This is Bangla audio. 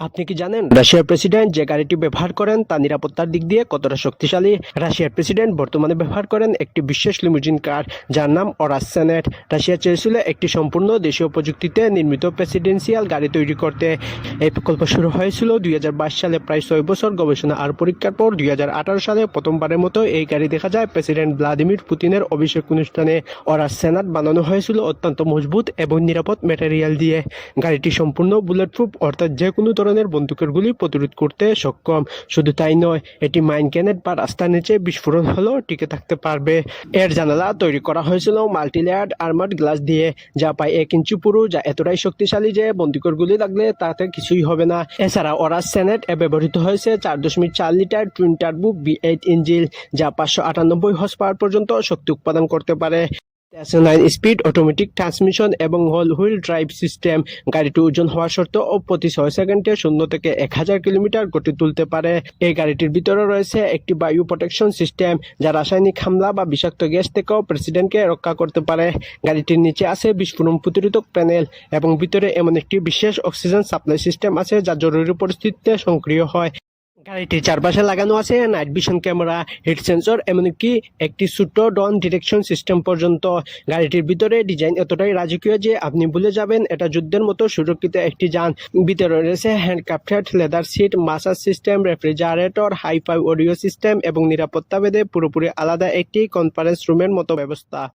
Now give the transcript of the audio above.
আপনি কি জানেন, রাশিয়ার প্রেসিডেন্ট যে গাড়িটি ব্যবহার করেন তা নিরাপত্তার দিক দিয়ে কতটা শক্তিশালী? রাশিয়ার প্রেসিডেন্ট বর্তমানে ব্যবহার করেন একটি বিশেষ লিমুজিন কার যার নাম অরাস সেনেট রাশিয়া চেয়েছিল একটি সম্পূর্ণ দেশীয় প্রযুক্তিতে নির্মিত প্রেসিডেন্সিয়াল গাড়ি তৈরি করতে। এই প্রকল্প শুরু হয়েছিল দু হাজার বাইশ সালে, প্রায় ছয় বছর গবেষণা আর পরীক্ষার পর দুই হাজার আঠারো সালে প্রথমবারের মতো এই গাড়ি দেখা যায় প্রেসিডেন্ট ভ্লাদিমির পুতিনের অভিষেক অনুষ্ঠানে। অরাস সেনাট বানানো হয়েছিল অত্যন্ত মজবুত এবং নিরাপদ ম্যাটেরিয়াল দিয়ে। গাড়িটি সম্পূর্ণ বুলেট প্রুফ অর্থাৎ যে কোনো ধরনের বন্দুকের গুলি প্রতিরোধ করতে সক্ষম। শুধু তাই নয়, এটি মাইন ক্যানেট বা রাস্তার নিচে বিস্ফোরণ হলেও টিকে থাকতে পারবে। এর জানালা তৈরি করা হয়েছিল মাল্টি লেয়ার্ড আর্মার্ড গ্লাস দিয়ে, যা প্রায় এক ইঞ্চি পুরু, যা এতটাই শক্তিশালী যে বন্দুকের গুলি লাগলে তাতে কিছুই হবে না। এছাড়া অরাস সেনেট এ ব্যবহৃত হয়েছে চার দশমিক চার litre twin turbo V eight engine, যা পাঁচশো আটানব্বই হর্স পাওয়ার পর্যন্ত শক্তি উৎপাদন করতে পারে। নাইন স্পিড অটোমেটিক ট্রান্সমিশন এবং হল হুইল ড্রাইভ সিস্টেম গাড়িটি ওজন হওয়া সত্ত্বেও ও প্রতি ছয় সেকেন্ডে শূন্য থেকে এক হাজার কিলোমিটার গতি তুলতে পারে। এই গাড়িটির ভিতরে রয়েছে একটি বায়ু প্রোটেকশন সিস্টেম যা রাসায়নিক হামলা বা বিষাক্ত গ্যাস থেকেও প্রেসিডেন্টকে রক্ষা করতে পারে। গাড়িটির নিচে আছে বিস্ফোরণ প্রতিরোধক প্যানেল এবং ভিতরে এমন একটি বিশেষ অক্সিজেন সাপ্লাই সিস্টেম আছে, যা জরুরি পরিস্থিতিতে সক্রিয় হয়। গাড়িটির চারপাশে লাগানো আছে night vision camera heat sensor এমনকি একটি ছোট্ট ডন ডিটেকশন সিস্টেম পর্যন্ত। গাড়িটির ভিতরে ডিজাইন এতটাই রাজকীয় যে আপনি ভুলে যাবেন, এটা যুদ্ধের মতো সুরক্ষিত একটি যান। ভিতরে রয়েছে handcrafted leather seat massage system refrigerator hi fi audio system এবং নিরাপত্তা ভেদে পুরোপুরি আলাদা একটি কনফারেন্স রুমের মতো ব্যবস্থা।